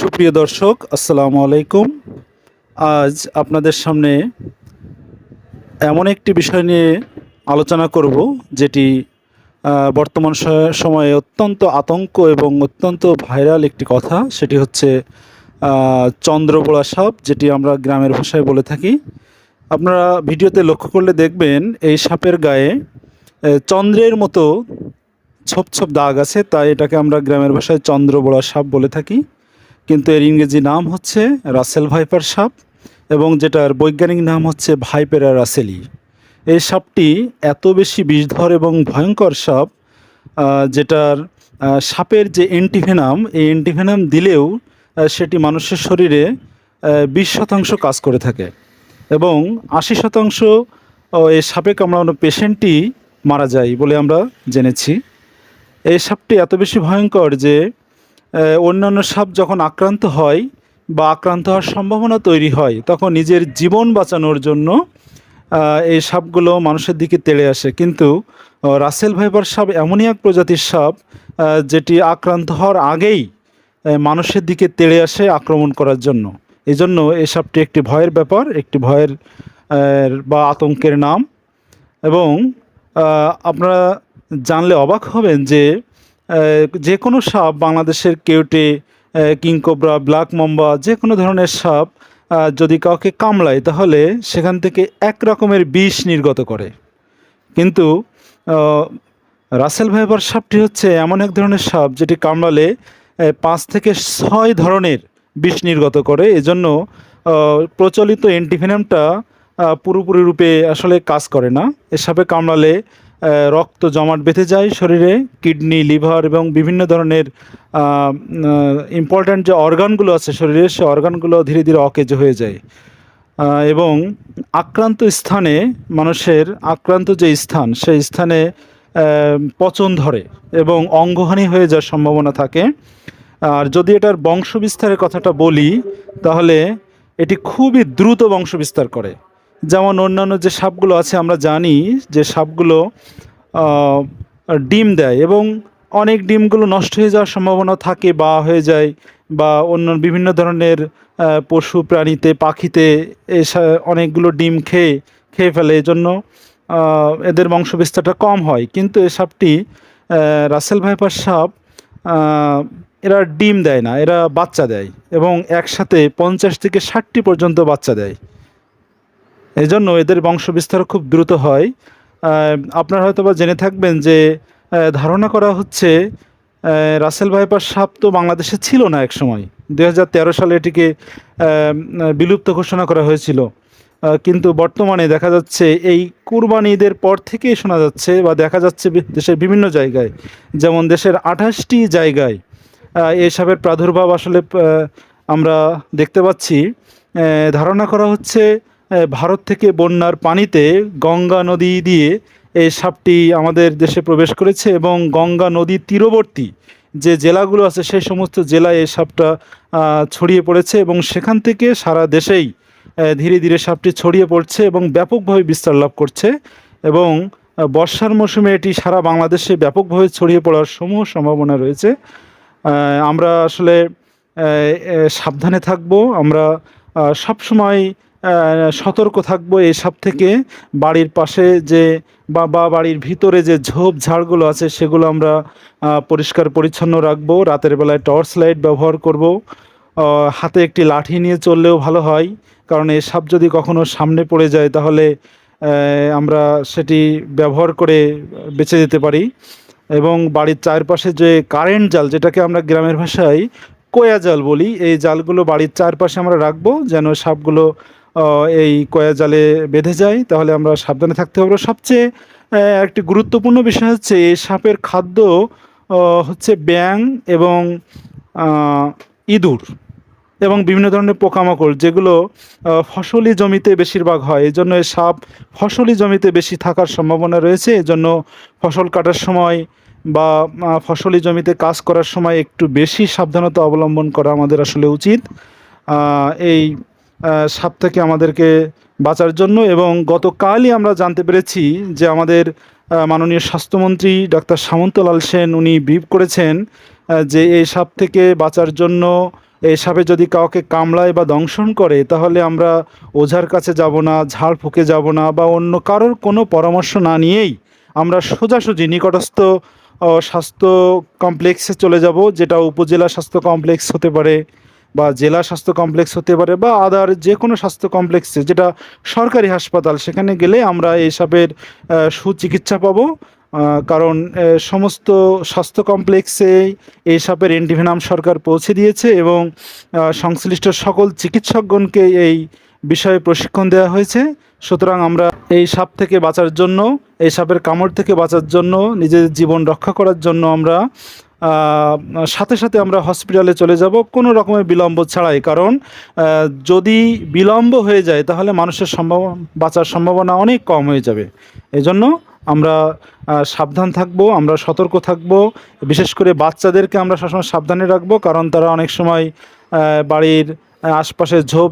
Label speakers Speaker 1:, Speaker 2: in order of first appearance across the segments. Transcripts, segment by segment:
Speaker 1: সুপ্রিয় দর্শক, আসসালামু আলাইকুম। আজ আপনাদের সামনে এমন একটি বিষয় নিয়ে আলোচনা করব, যেটি বর্তমান সময়ে অত্যন্ত আতঙ্ক এবং অত্যন্ত ভাইরাল একটি কথা, সেটি হচ্ছে চন্দ্রবোড়া সাপ, যেটি আমরা গ্রামের ভাষায় বলে থাকি। আপনারা ভিডিওতে লক্ষ্য করলে দেখবেন, এই সাপের গায়ে চন্দ্রের মতো ছোপ ছোপ দাগ আছে, তাই এটাকে আমরা গ্রামের ভাষায় চন্দ্রবোড়া সাপ বলে থাকি। কিন্তু এর ইংরেজি নাম হচ্ছে রাসেল ভাইপার সাপ এবং যেটার বৈজ্ঞানিক নাম হচ্ছে ভাইপেরা রাসেলি। এই সাপটি এত বেশি বিষধর এবং ভয়ঙ্কর সাপ যেটার সাপের যে এন্টিভেনাম, এই এন্টিভেনাম দিলেও সেটি মানুষের শরীরে বিশ শতাংশ কাজ করে থাকে এবং আশি শতাংশ এই সাপে কামড়ানো পেশেন্টই মারা যায় বলে আমরা জেনেছি। এই সাপটি এত বেশি ভয়ঙ্কর যে অন্যান্য সাপ যখন আক্রান্ত হয় বা আক্রান্ত হওয়ার সম্ভাবনা তৈরি হয়, তখন নিজের জীবন বাঁচানোর জন্য এই সাপগুলো মানুষের দিকে তেড়ে আসে। কিন্তু রাসেল ভাইপার সাপ এমনই এক প্রজাতির সাপ যেটি আক্রান্ত হওয়ার আগেই মানুষের দিকে তেড়ে আসে আক্রমণ করার জন্য। এই জন্য এই সাপটি একটি ভয়ের ব্যাপার, একটি ভয়ের বা আতঙ্কের নাম। এবং আপনারা জানলে অবাক হবেন যে যে কোনো সাপ, বাংলাদেশের কেউটে কিংকোবরা, ব্ল্যাক মম্বা, যে কোনো ধরনের সাপ যদি কাউকে কামড়ায়, তাহলে সেখান থেকে এক রকমের বিষ নির্গত করে। কিন্তু রাসেল ভাইবার সাপটি হচ্ছে এমন এক ধরনের সাপ যেটি কামড়ালে পাঁচ থেকে ছয় ধরনের বিষ নির্গত করে। এজন্য প্রচলিত অ্যান্টিভেনামটা পুরোপুরি রূপে আসলে কাজ করে না। এ সাপে কামড়ালে রক্ত জমাট বেঁধে যায় শরীরে, কিডনি, লিভার এবং বিভিন্ন ধরনের ইম্পর্ট্যান্ট যে অর্গানগুলো আছে শরীরে, সে অর্গানগুলো ধীরে ধীরে অকেজ হয়ে যায়। এবং আক্রান্ত স্থানে মানুষের আক্রান্ত যে স্থান, সেই স্থানে পচন ধরে এবং অঙ্গহানি হয়ে যাওয়ার সম্ভাবনা থাকে। আর যদি এটার বংশ বিস্তারের কথাটা বলি, তাহলে এটি খুবই দ্রুত বংশ বিস্তার করে। যেমন অন্যান্য যে সাপগুলো আছে, আমরা জানি যে সাপগুলো ডিম দেয় এবং অনেক ডিমগুলো নষ্ট হয়ে যাওয়ার সম্ভাবনা থাকে, বা হয়ে যায়, বা অন্য বিভিন্ন ধরনের পশু, প্রাণীতে, পাখিতে অনেকগুলো ডিম খেয়ে খেয়ে ফেলে। এজন্য এদের বংশ বিস্তারটা কম হয়। কিন্তু এ সাপটি রাসেল ভাইপার সাপ এরা ডিম দেয় না, এরা বাচ্চা দেয় এবং একসাথে পঞ্চাশ থেকে ষাটটি পর্যন্ত বাচ্চা দেয়। এই জন্য এদের বংশ বিস্তার খুব দ্রুত হয়। আপনারা হয়তো বা জেনে থাকবেন যে ধারণা করা হচ্ছে রাসেল ভাইপার সাপ তো বাংলাদেশে ছিল না এক সময় দু হাজার তেরো সালে এটিকে বিলুপ্ত ঘোষণা করা হয়েছিল। কিন্তু বর্তমানে দেখা যাচ্ছে এই কুরবানি ঈদের পর থেকেই শোনা যাচ্ছে বা দেখা যাচ্ছে দেশের বিভিন্ন জায়গায়। যেমন দেশের আঠাশটি জায়গায় এই সাপের প্রাদুর্ভাব আসলে আমরা দেখতে পাচ্ছি। ধারণা করা হচ্ছে ভারত থেকে বন্যার পানিতে গঙ্গা নদী দিয়ে এই সাপটি আমাদের দেশে প্রবেশ করেছে এবং গঙ্গা নদীর তীরবর্তী যে জেলাগুলো আছে সেই সমস্ত জেলায় এই সাপটা ছড়িয়ে পড়েছে এবং সেখান থেকে সারা দেশেই ধীরে ধীরে সাপটি ছড়িয়ে পড়ছে এবং ব্যাপকভাবে বিস্তার লাভ করছে এবং বর্ষার মৌসুমে এটি সারা বাংলাদেশে ব্যাপকভাবে ছড়িয়ে পড়ার সমূহ সম্ভাবনা রয়েছে। আমরা আসলে সাবধানে থাকব। আমরা সবসময় সতর্ক থাকব এই সাপ থেকে। বাড়ির পাশে যে বা বা বাড়ির ভিতরে যে ঝোপ ঝাড়গুলো আছে সেগুলো আমরা পরিষ্কার পরিচ্ছন্ন রাখব। রাতের বেলায় টর্চ লাইট ব্যবহার করব। হাতে একটি লাঠি নিয়ে চললেও ভালো হয়, কারণ এই সাপ যদি কখনো সামনে পড়ে যায় তাহলে আমরা সেটি ব্যবহার করে বেঁচে যেতে পারি। এবং বাড়ির চারপাশে যে কারেন্ট জাল, যেটাকে আমরা গ্রামের ভাষায় কোয়া জাল বলি, এই জালগুলো বাড়ির চারপাশে আমরা রাখব যেন সাপগুলো এই কয়া জালে বেঁধে যায় তাহলে আমরা সাবধানে থাকতে পারব সবচেয়ে একটি গুরুত্বপূর্ণ বিষয় হচ্ছে এই সাপের খাদ্য হচ্ছে ব্যাং এবং ইঁদুর এবং বিভিন্ন ধরনের পোকামাকড়, যেগুলো ফসলি জমিতে বেশিরভাগ হয়। এই জন্য এই সাপ ফসলি জমিতে বেশি থাকার সম্ভাবনা রয়েছে। এজন্য ফসল কাটার সময় বা ফসলি জমিতে কাজ করার সময় একটু বেশি সাবধানতা অবলম্বন করা আমাদের আসলে উচিত। এই সাপ থেকে আমাদেরকে বাঁচার জন্য এবং গতকালই আমরা জানতে পেরেছি যে আমাদের মাননীয় স্বাস্থ্যমন্ত্রী ডাক্তার সামন্তলাল সেন উনি ব্রিফ করেছেন যে এই সাপ থেকে বাঁচার জন্য এই সাপে যদি কাউকে কামড়ায় বা দংশন করে, তাহলে আমরা ওঝার কাছে যাব না, ঝাড় ফুঁকে যাব না বা অন্য কারোর কোনো পরামর্শ না নিয়েই আমরা সোজাসুজি নিকটস্থ স্বাস্থ্য কমপ্লেক্সে চলে যাব, যেটা উপজেলা স্বাস্থ্য কমপ্লেক্স হতে পারে বা জেলা স্বাস্থ্য কমপ্লেক্স হতে পারে বা আদার যে কোনো স্বাস্থ্য কমপ্লেক্সে যেটা সরকারি হাসপাতাল, সেখানে গেলে আমরা এই সাপের সুচিকিৎসা পাবো। কারণ সমস্ত স্বাস্থ্য কমপ্লেক্সে এই সাপের অ্যান্টিভেনাম সরকার পৌঁছে দিয়েছে এবং সংশ্লিষ্ট সকল চিকিৎসকগণকে এই বিষয়ে প্রশিক্ষণ দেওয়া হয়েছে। সুতরাং আমরা এই সাপ থেকে বাঁচার জন্য, এই সাপের কামড় থেকে বাঁচার জন্য নিজেদের জীবন রক্ষা করার জন্য আমরা সাথে সাথে আমরা হসপিটালে চলে যাব। কোনো রকমের বিলম্ব ছাড়াই। কারণ যদি বিলম্ব হয়ে যায়, তাহলে মানুষের সম্ভাব, বাঁচার সম্ভাবনা অনেক কম হয়ে যাবে। এজন্য আমরা সাবধান থাকব, আমরা সতর্ক থাকব। বিশেষ করে বাচ্চাদেরকে আমরা সবসময় সাবধানে রাখব। কারণ তারা অনেক সময় বাড়ির আশপাশে ঝোপ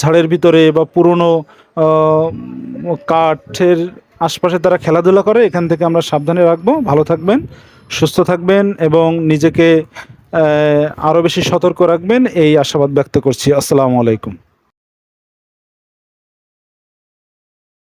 Speaker 1: ঝাড়ের ভিতরে বা পুরনো কাঠের আশপাশে তারা খেলাধুলা করে। এখান থেকে আমরা সাবধানে রাখব। ভালো থাকবেন। সুস্থ থাকবেন এবং নিজেকে আরও বেশি সতর্ক রাখবেন এই আশাবাদ ব্যক্ত করছি। আসসালামু আলাইকুম।